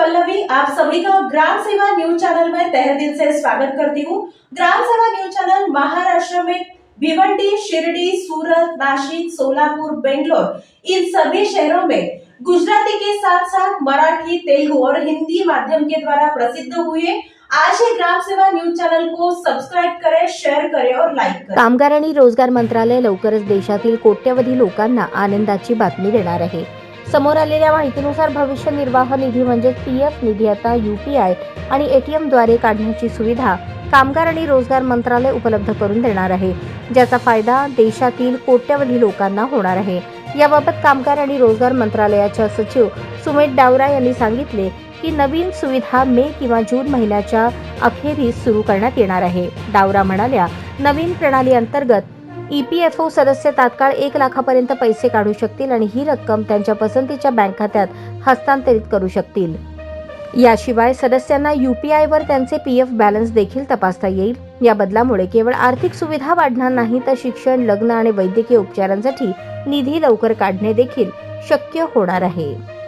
पल्लवी आप सभी का ग्राम सेवा न्यूज चैनल में तहे दिल से स्वागत करती हूँ। ग्राम सेवा न्यूज चैनल महाराष्ट्र में भिवंडी शिरडी सूरत नासिक सोलापुर बेंगलोर इन सभी शहरों में गुजराती के साथ साथ मराठी तेलुगु और हिंदी माध्यम के द्वारा प्रसिद्ध हुए आज ही ग्राम सेवा न्यूज चैनल को सब्सक्राइब करें शेयर करें और लाइक करें। कामगार आणि रोजगार मंत्रालय लवकरच देशातील कोट्यवधी लोकांना आनंदाची बातमी देणार आहे. समोर आलेल्या माहितीनुसार भविष्य निर्वाह निधी म्हणजे पी एफ निधी आता यू पी आय आणि एटीएमद्वारे काढण्याची सुविधा कामगार आणि रोजगार मंत्रालय उपलब्ध करून देणार आहे ज्याचा फायदा देशातील कोट्यवधी लोकांना होणार आहे. याबाबत कामगार आणि रोजगार मंत्रालयाच्या सचिव सुमेत डावरा यांनी सांगितले की नवीन सुविधा मे किंवा जून महिन्याच्या अखेरीस सुरू करण्यात येणार आहे. डावरा म्हणाल्या नवीन प्रणाली अंतर्गत ई पी एफ ओ सदस्य तात्काळ एक लाखापर्यंत पैसे काढू शकतील आणि ही रक्कम त्यांच्या पसंतीच्या बँक खात्यात हस्तांतरित करू शकतील. याशिवाय सदस्यांना यू पी आयवर त्यांचे पी एफ बॅलन्स देखील तपासता येईल. या बदलामुळे केवळ आर्थिक सुविधा वाढणार नाही तर शिक्षण लग्न आणि वैद्यकीय उपचारांसाठी निधी लवकर काढणे देखील शक्य होणार आहे.